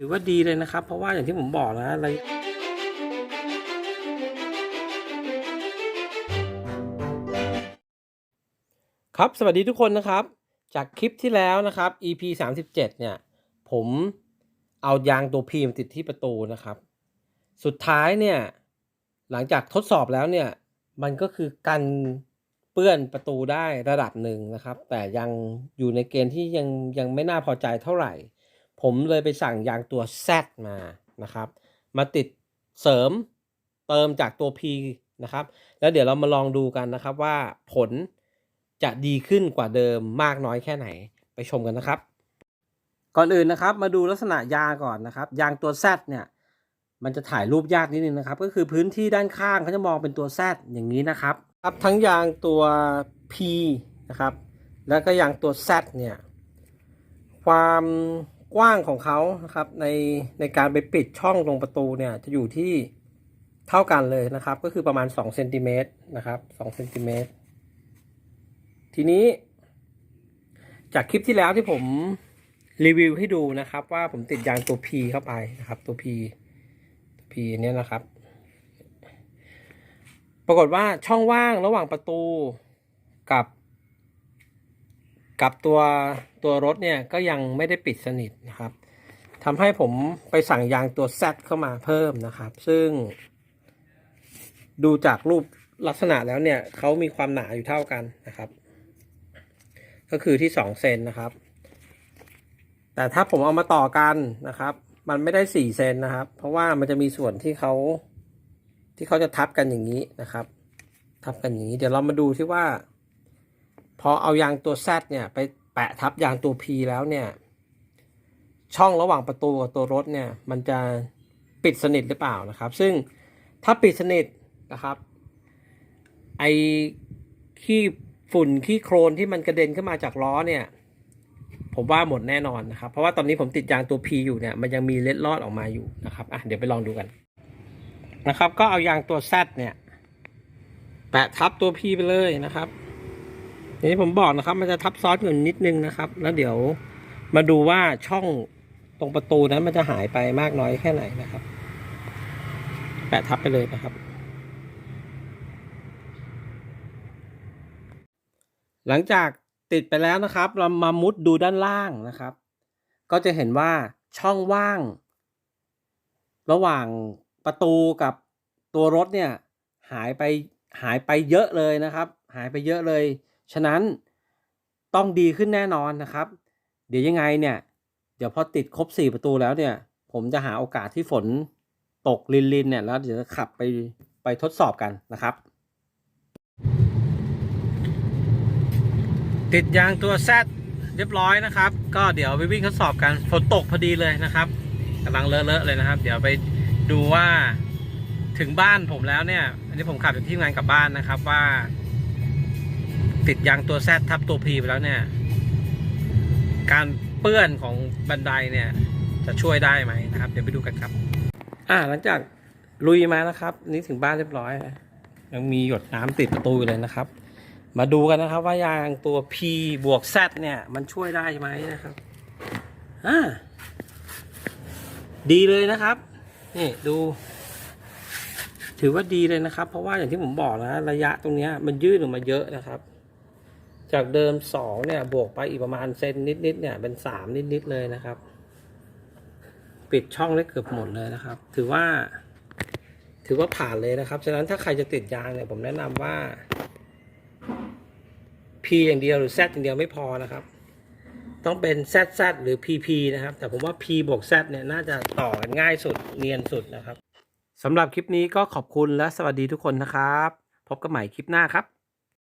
ถือว่าดีเลยนะครับ เพราะว่าอย่างที่ผมบอกนะอะไรครับ สวัสดีทุกคนนะครับ จากคลิปที่แล้วนะครับ EP 37 เนี่ย ผมเอายางตัวพีมติดที่ประตูนะครับ สุดท้ายเนี่ย หลังจากทดสอบแล้วเนี่ย มันก็คือกันเปื้อนประตูได้ระดับหนึ่งนะครับ แต่ยังอยู่ในเกณฑ์ที่ยังยังไม่น่าพอใจเท่าไหร่ ผมเลยไปสั่งยางตัว Z มานะครับ มาติดเสริมเติมจากตัว P นะครับ แล้วเดี๋ยวเรามาลองดูกันนะครับว่าผลจะดีขึ้นกว่าเดิมมากน้อยแค่ไหนไปชมกันนะครับ ก่อนอื่นนะครับมาดูลักษณะยางก่อนนะครับยางตัว Z เนี่ยมันจะถ่ายรูปยากนิดนึงนะครับ ก็คือพื้นที่ด้านข้างเขาจะมองเป็นตัว Z อย่างนี้นะครับครับทั้งยางตัว P นะครับ แล้วก็ยางตัว Z เนี่ยความ กว้างของเขานะครับในในการไปปิดช่องตรงประตูเนี่ยจะอยู่ที่เท่ากันเลยนะครับ ก็คือประมาณ2เซนติเมตรนะครับ2เซนติเมตรทีนี้ จากคลิปที่แล้วที่ผมรีวิวให้ดูนะครับ ว่าผมติดยางตัว P เข้าไปนะครับ ตัว P ตัว P เนี่ยนะครับ ปรากฏว่าช่องว่างระหว่างประตูกับ กับตัวตัวรถเนี่ยก็ยังไม่ได้ปิดสนิทนะครับทำให้ผมไปสั่งยางตัว Z เข้ามาเพิ่มนะครับ ซึ่ง ดูจากรูปลักษณะแล้วเนี่ยเขามีความหนาอยู่เท่ากันนะครับ ก็คือที่ 2 เซนนะครับ แต่ถ้าผมเอามาต่อกันนะครับ มันไม่ได้ 4 เซนนะครับ เพราะว่ามันจะมีส่วนที่เขาที่เขาจะทับกันอย่างนี้นะครับ ทับกันอย่างนี้ เดี๋ยวเรามาดูที่ว่า พอเอายางตัว Z เนี่ยไปแปะทับยางตัว P แล้วเนี่ย ช่องระหว่างประตูกับตัวรถเนี่ยมันจะปิดสนิทหรือเปล่านะครับ ซึ่งถ้าปิดสนิทนะครับไอขี้ฝุ่นขี้โครนที่มันกระเด็นขึ้นมาจากล้อเนี่ย ผมว่าหมดแน่นอนนะครับ เพราะว่าตอนนี้ผมติดยางตัว P อยู่เนี่ยมันยังมีเล็ดลอดออกมาอยู่นะครับอะเดี๋ยวไปลองดูกันนะครับ ก็เอายางตัว Z เนี่ยแปะทับตัว P ไปเลยนะครับางที่ผมบอกนะครับ มันจะทับซ้อนกันนิดนึงนะครับ แล้วเดี๋ยวมาดูว่าช่องตรงประตูนั้นมันจะหายไปมากน้อยแค่ไหนนะครับ แปะทับไปเลยนะครับ หลังจากติดไปแล้วนะครับ เรามามุดดูด้านล่างนะครับ ก็จะเห็นว่าช่องว่าง ระหว่างประตูกับตัวรถเนี่ยหายไปหายไปเยอะเลยนะครับ หายไปเยอะเลย ฉะนั้นต้องดีขึ้นแน่นอนนะครับ เดี๋ยวยังไงเนี่ย เดี๋ยวพอติดครบสี่ประตูแล้วเนี่ย ผมจะหาโอกาสที่ฝนตกลินลินเนี่ยแล้วเดี๋ยวจะขับไปไปทดสอบกันนะครับ ติดยางตัวแซดเรียบร้อยนะครับ ก็เดี๋ยวไปวิ่งทดสอบกันฝนตกพอดีเลยนะครับกำลังเลอะๆเลยนะครับ เดี๋ยวไปดูว่าถึงบ้านผมแล้วเนี่ย อันนี้ผมขับจากที่งานกลับบ้านนะครับว่า ติดยางตัวแซดทับตัวพีไปแล้วเนี่ย การเปื้อนของบันไดเนี่ย จะช่วยได้ไหมนะครับ เดี๋ยวไปดูกันครับ อ่าหลังจากลุยมานะครับ นี่ถึงบ้านเรียบร้อย ยังมีหยดน้ำติดประตูเลยนะครับ มาดูกันนะครับ ว่ายางตัว P บวก Z เนี่ย มันช่วยได้ไหมนะครับอ่าดีเลยนะครับนี่ดู ถือว่าดีเลยนะครับ เพราะว่าอย่างที่ผมบอกนะ ระยะตรงเนี้ยมันยืดออกมาเยอะนะครับ จากเดิมสองเนี่ย บวกไปอีกประมาณเซนนิดๆเนี่ย เป็นสามนิดๆเลยนะครับ ปิดช่องได้เกือบหมดเลยนะครับ ถือว่า ถือว่าผ่านเลยนะครับ ฉะนั้นถ้าใครจะติดยางเนี่ยผมแนะนำว่า P อย่างเดียวหรือ Z อย่างเดียวไม่พอนะครับ ต้องเป็น ZZ หรือ PP นะครับ แต่ผมว่า P บวก Z เนี่ยน่าจะต่อกันง่ายสุดเนียนสุดนะครับสำหรับคลิปนี้ก็ขอบคุณและสวัสดีทุกคนนะครับ พบกันใหม่คลิปหน้าครับ